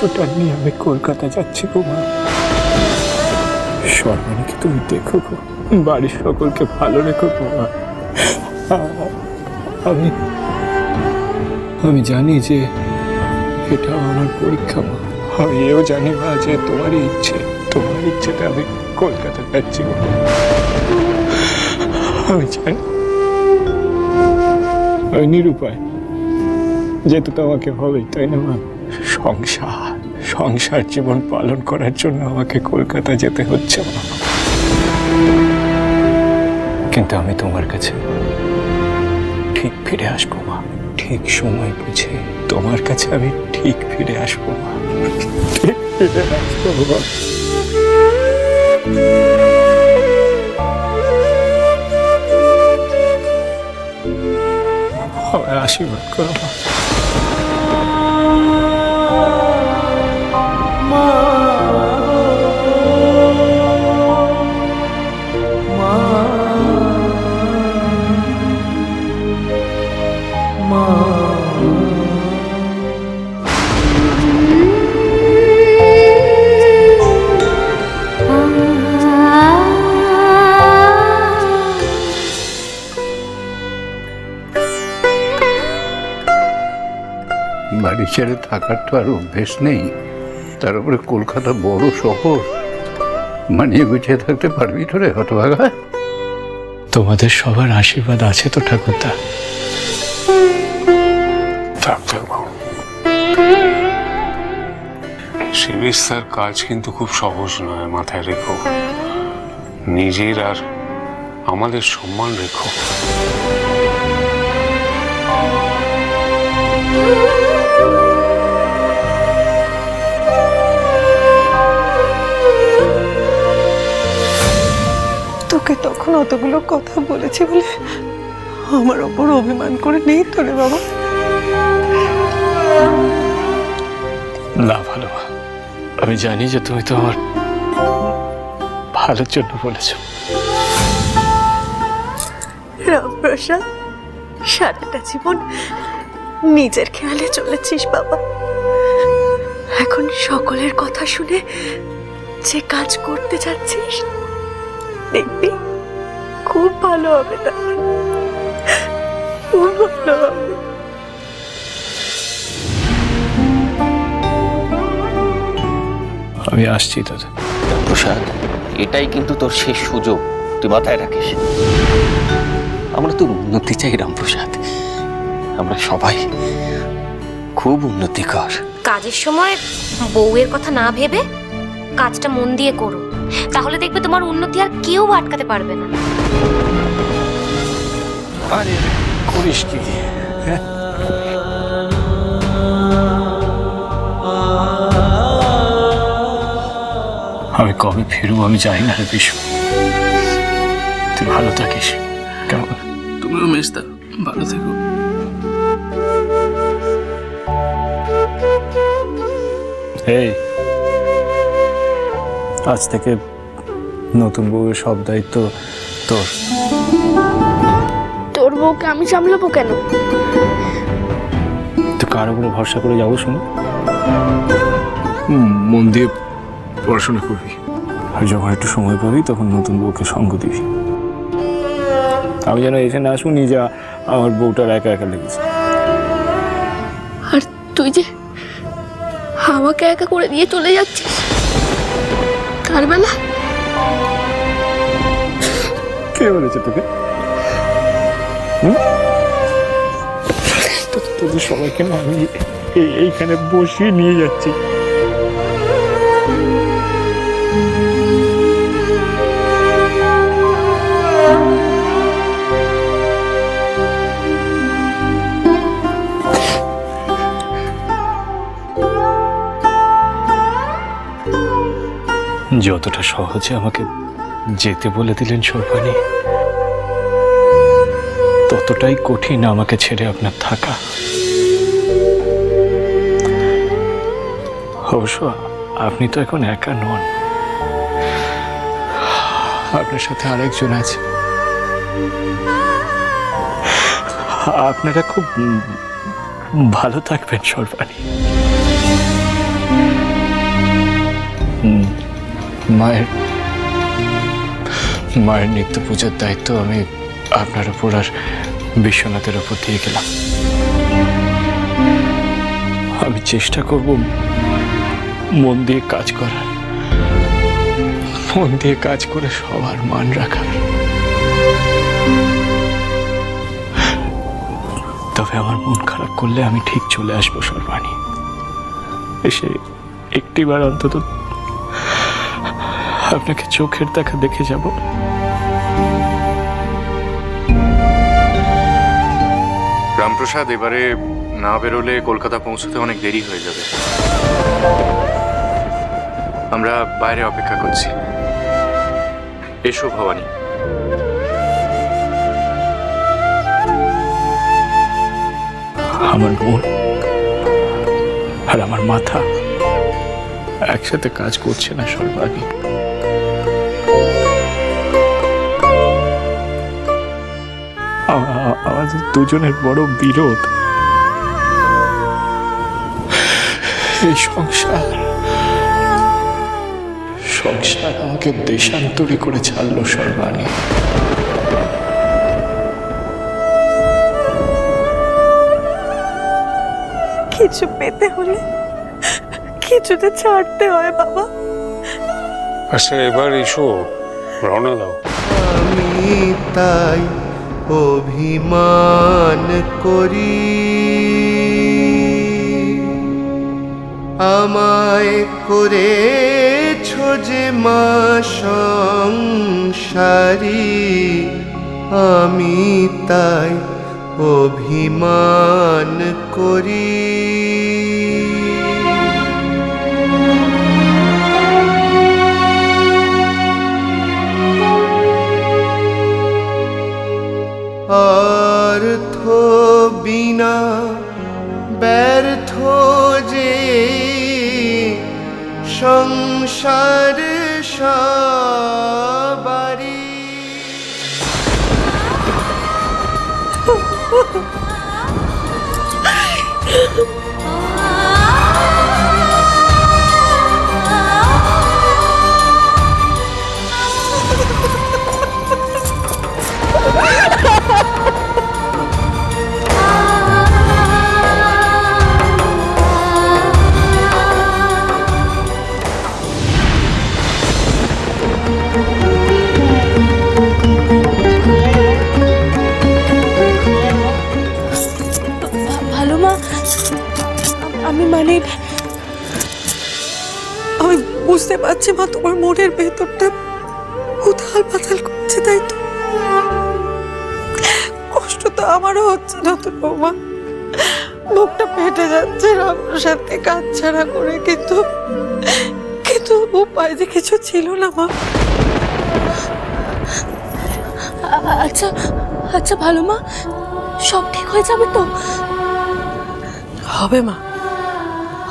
কিছুটা নিয়ে আমি কলকাতা যাচ্ছি গো মা। সর্বানীকে তুমি দেখো গো, বাড়ির সকলকে ভালো রেখো গো মা। আমি আমি জানি যে এটা আমার পরীক্ষা মা। আমি এও জানি মা যে তোমারই ইচ্ছে, তোমার ইচ্ছেটা আমি কলকাতা যাচ্ছি গো আমি জানি। আমি নিরুপায় যেতে তো আমাকে হবেই, তাই না মা? সংসার। সংসার জীবন পালন করার জন্য আমাকে কলকাতা যেতে হচ্ছে। কিন্তু আমি তোমার কাছে ঠিক ফিরে আসব মা। ঠিক সময় বুঝে তোমার কাছে আমি ঠিক ফিরে আসব মা। আশীর্বাদ করো মা। বাড়ি ছেড়ে থাকার তো আর অভ্যেস নেই। তার উপরে কলকাতা বড় শহর। মানিয়ে গুছিয়ে থাকতে পারবি তো রে হতভাগা। তোমাদের সবার আশীর্বাদ আছে তো ঠাকুরদা। শিবির স্যার কাজ কিন্তু খুব সহজ নয় মাথায় রেখো। নিজের আর আমাদের সম্মান রেখো। তখন অতগুলো কথা বলেছি বলে আমার ওপর অভিমান করে নেই তোরে বাবা? না ভালো। আমি জানি যে তুমি তো আমার ভালোর জন্য বলেছ। রামপ্রসাদ সারাটা জীবন নিজের খেয়ালে চলেছিস বাবা। এখন সকলের কথা শুনে যে কাজ করতে যাচ্ছিস দেখবি খুব ভালো হবে না। খুব ভালো হবে। আমি আসছি দাদা প্রসাদ এটাই কিন্তু তোর শেষ সুযোগ। তুই মাথায় রাখিস। আমরা তোর উন্নতি চাই রামপ্রসাদ। আমরা সবাই খুব উন্নতি কর কাজের সময় বউয়ের কথা না ভেবে কাজটা মন দিয়ে করো। তাহলে দেখবে তোমার উন্নতি আর কেউ আটকাতে পারবে না। আরে করিস কি? হ্যাঁ? আমি কবে ফিরবো আমি জানি না রে বিশু। তুই ভালো থাকিস। কেমন? তুমিও মেজদা ভালো থেকো। এই আজ থেকে নতুন বউয়ের সব দায়িত্ব তোর। তোর বউকে আমি সামলাবো কেন? তুই কার উপরে ভরসা করে যাব শুনি। মন দিয়ে পড়াশোনা করবি। আর যখন একটু সময় পাবি তখন নতুন বউকে সঙ্গ দিবি। আমি যেন এখানে আসুনি যা আমার বউটার একা একা লেগেছে। আর তুই যে আমাকে একা করে দিয়ে চলে যাচ্ছিস। কার বেলা কে বলেছে তোকে? তোদের সবাইকে আমি এই- এইখানে বসিয়ে নিয়ে যাচ্ছি। যতটা সহজে আমাকে যেতে বলে দিলেন সর্বাণী, ততটাই কঠিন আমাকে ছেড়ে আপনার থাকা। অবশ্য আপনি তো এখন একা নন। আপনার সাথে আরেকজন আছে। আপনারা খুব ভালো থাকবেন সর্বাণী। মায়ের মায়ের নিত্য পূজার দায়িত্ব আমি আপনার উপর আর বিশ্বনাথের উপর দিয়ে গেলাম। আমি চেষ্টা করব মন দিয়ে কাজ করার, মন দিয়ে কাজ করে সবার মান রাখার। তবে আমার মন খারাপ করলে আমি ঠিক চলে আসব সর্বাণী। এসে একটিবার অন্তত আপনাকে চোখের দেখা দেখে যাব। রামপ্রসাদ এবারে না বেরোলে কলকাতা পৌঁছতে অনেক দেরি হয়ে যাবে। আমরা বাইরে অপেক্ষা করছি। এসো ভবানী। আমার মন আর আমার মাথা একসাথে কাজ করছে না সর্বাণী আমাদের দুজনের বড় বিরোধ। এই সংসার সংসার আমাকে দেশান্তরী করে ছাড়লো সর্বাণী। কিছু পেতে হলে কিছুতে ছাড়তে হয় বাবা। আচ্ছা এবার এসো রওনা দাও। আমি তাই অভিমান করি। আমায় করে যে মা সংসারী আমি তাই অভিমান করি। তোমার মনের ভেতরটা উথাল পাতাল করছে, তাই তো? কষ্ট তো আমারও হচ্ছে নতুন বৌমা। বুকটা ফেটে যাচ্ছে রামপ্রসাদকে কাজ ছাড়া করে, কিন্তু কিন্তু উপায় যে কিছু ছিল না, মা। আচ্ছা আচ্ছা ভালো মা, সব ঠিক হয়ে যাবে তো? হবে মা।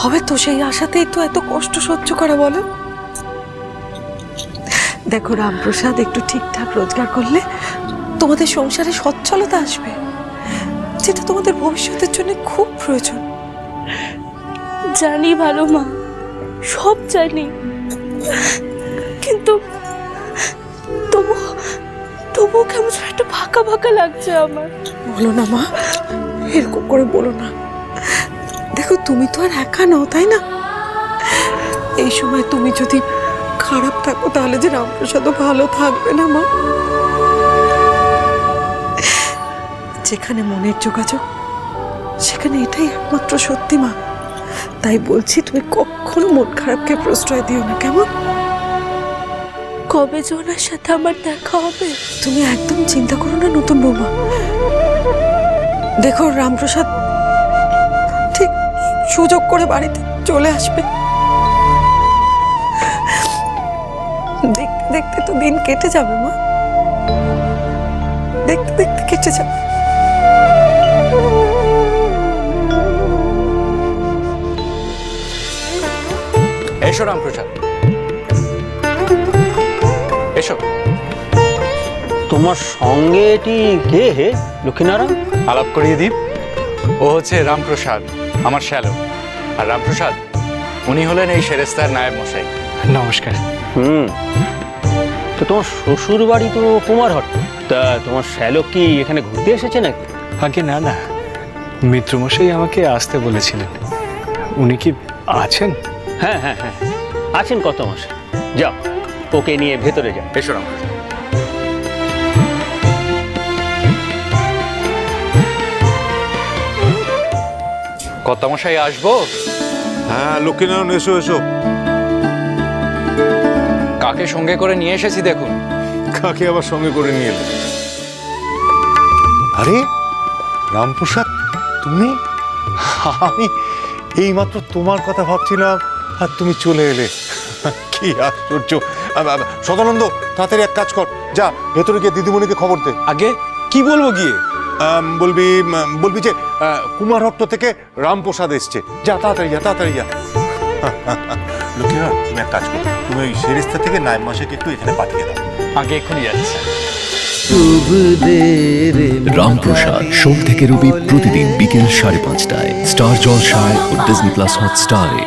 হবে তো, সেই আশাতেই তো এত কষ্ট সহ্য করা বলো। দেখো রামপ্রসাদ একটু ঠিকঠাক রোজগার করলে তোমাদের সংসারে সচ্ছলতা আসবে। যেটা তোমাদের ভবিষ্যতের জন্য খুব প্রয়োজন। জানি ভালো মা সব জানি। কিন্তু তবু তবুও কেমন যেন একটা ফাঁকা ফাঁকা লাগছে আমার। বলো না মা এরকম করে বলো না। দেখো তুমি তো আর একা নও তাই না? এই সময় তুমি যদি খারাপ থাকো তাহলে যে রামপ্রসাদও ভালো থাকবে না মা। যেখানে মনের যোগাযোগ সেখানে এটাই একমাত্র সত্যি মা। তাই বলছি তুমি কখনো মন খারাপকে প্রশ্রয় দিও না কেমন? কবে যে ওনার সাথে আমার দেখা হবে? তুমি একদম চিন্তা করো না নতুন বৌমা। দেখো রামপ্রসাদ ঠিক সুযোগ করে বাড়িতে চলে আসবে। দেখতে তো দিন কেটে যাবে মা। দেখতে দেখতে কেটে যাবে। এসো রামপ্রসাদ। এসো। তোমার সঙ্গে এটি কে হে লক্ষ্মীনারায়ণ? আলাপ করিয়ে দীপ ও হচ্ছে রামপ্রসাদ আমার শ্যালো। আর রামপ্রসাদ উনি হলেন এই সেরেস্তার নায়েব মশাই। নমস্কার। হুম। তো তোমার শ্বশুর বাড়ি তো কুমারহট্ট তা তোমার শ্যালক কি এখানে ঘুরতে এসেছে নাকি? আগে না না। মিত্রমশাই আমাকে আসতে বলেছিলেন। উনি কি আছেন? হ্যাঁ হ্যাঁ হ্যাঁ। আছেন কত মাসে যাও ওকে নিয়ে ভেতরে যাও। এসো রামপ্রসাদ কর্তামশাই আসব? হ্যাঁ লক্ষ্মীনারায়ণ এসো এসো। কাকে সঙ্গে করে নিয়ে এসেছি দেখুন। কাকে আবার সঙ্গে করে নিয়ে এলে? আরে রামপ্রসাদ তুমি? আমি এইমাত্র তোমার কথা ভাবছিলাম আর তুমি চলে এলে। কি আশ্চর্য। সদানন্দ তাড়াতাড়ি এক কাজ কর। যা ভেতরে গিয়ে দিদিমণিকে খবর দে। আগে? কি বলব গিয়ে? বলবি বলবি যে কুমারহট্ট থেকে রামপ্রসাদ এসছে। যা তাড়াতাড়ি যা তাড়াতাড়ি যা। লক্ষ্মীনাথ তুমি এক কাজ করো তুমি ওই সেরিস্তা থেকে নাইম মাসেকে একটু এখানে পাঠিয়ে দাও। আগে এক্ষুনি যাচ্ছে। রামপ্রসাদ সোম থেকে রবি প্রতিদিন বিকেল সাড়ে পাঁচটায়। স্টার জলসায় ও ডিজনি প্লাস হটস্টারে